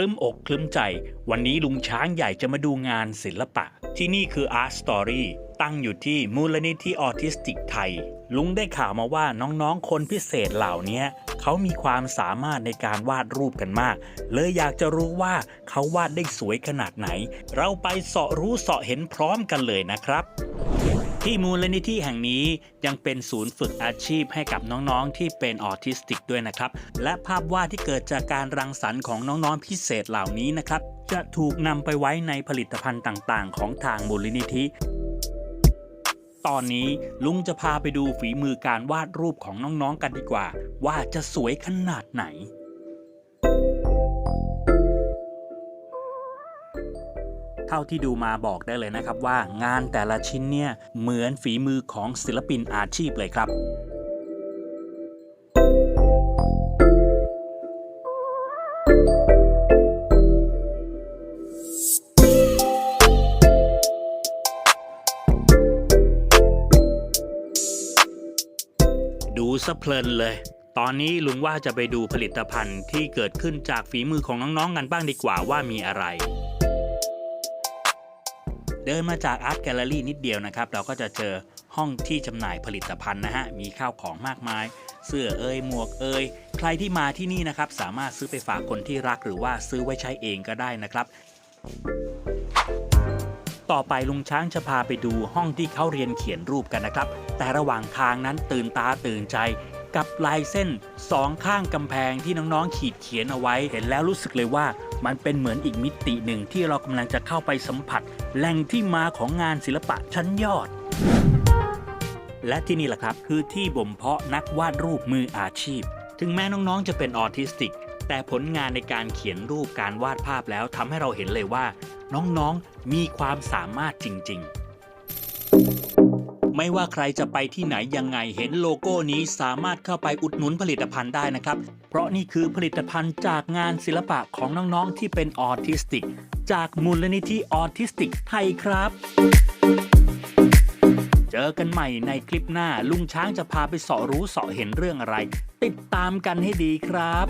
คลึ้มอกคลึ้มใจ วันนี้ลุงช้างใหญ่จะมาดูงานศิลปะ ที่นี่คือ Art Story ตั้งอยู่ที่มูลนิธิออทิสติกไทย ลุงได้ข่าวมาว่าน้องๆ คนพิเศษเหล่านี้เขามีความสามารถในการวาดรูปกันมาก เลยอยากจะรู้ว่าเขาวาดได้สวยขนาดไหน เราไปเสาะรู้เสาะเห็นพร้อมกันเลยนะครับ ที่มูลนิธิแห่งนี้ยังเป็นศูนย์ฝึกอาชีพให้กับน้องๆ ที่เป็นออทิสติกด้วยนะครับ และภาพวาดที่เกิดจากการรังสรรค์ของน้องๆพิเศษเหล่านี้นะครับ จะถูกนำไปไว้ในผลิตภัณฑ์ต่างๆ ของทางมูลนิธิ ตอนนี้ลุงจะพาไปดูฝีมือการวาดรูปของน้องๆกันดีกว่า ว่าจะสวยขนาดไหน เท่าที่ดูมาบอกได้เลยนะครับว่างานแต่ละชิ้นเนี่ยเหมือนฝีมือของศิลปินอาชีพเลยครับดูสะเพลินเลย ตอนนี้ลุงว่าจะไปดูผลิตภัณฑ์ที่เกิดขึ้นจากฝีมือของน้องๆกันบ้างดีกว่าว่ามีอะไร เดินมาจากอาร์ตแกลเลอรี่นิดเดียวนะครับ เราก็จะเจอห้องที่จำหน่ายผลิตภัณฑ์นะฮะ มีข้าวของมากมาย เสื้อเอ่ยหมวกเอ่ยใครที่มาที่นี่นะครับ สามารถซื้อไปฝากคนที่รักหรือว่าซื้อไว้ใช้เองก็ได้นะครับ ต่อไปลุงช้างจะพาไปดูห้องที่เขาเรียนเขียนรูปกันนะครับ แต่ระหว่างทางนั้นตื่นตาตื่นใจ กับลายเส้นสองข้างกำแพงที่น้องๆขีดเขียนเอาไว้ เห็นแล้วรู้สึกเลยว่า มันเป็นเหมือนอีกมิติหนึ่งที่เรากำลังจะเข้าไปสัมผัส แหล่งที่มาของงานศิลปะชั้นยอด และที่นี่แหละครับคือที่บ่มเพาะนักวาดรูปมืออาชีพ ถึงแม้น้องๆจะเป็นออทิสติก แต่ผลงานในการเขียนรูปการวาดภาพแล้วทำให้เราเห็นเลยว่า น้องๆมีความสามารถจริง ๆ ไม่ว่าใครจะไปที่ไหนยังไงเห็นโลโก้นี้สามารถเข้าไปอุดหนุนผลิตภัณฑ์ได้นะครับ เพราะนี่คือผลิตภัณฑ์จากงานศิลปะของน้องๆที่เป็นออทิสติก จากมูลนิธิออทิสติกไทยครับ เจอกันใหม่ในคลิปหน้าลุงช้างจะพาไปเสาะรู้เสาะเห็นเรื่องอะไร ติดตามกันให้ดีครับ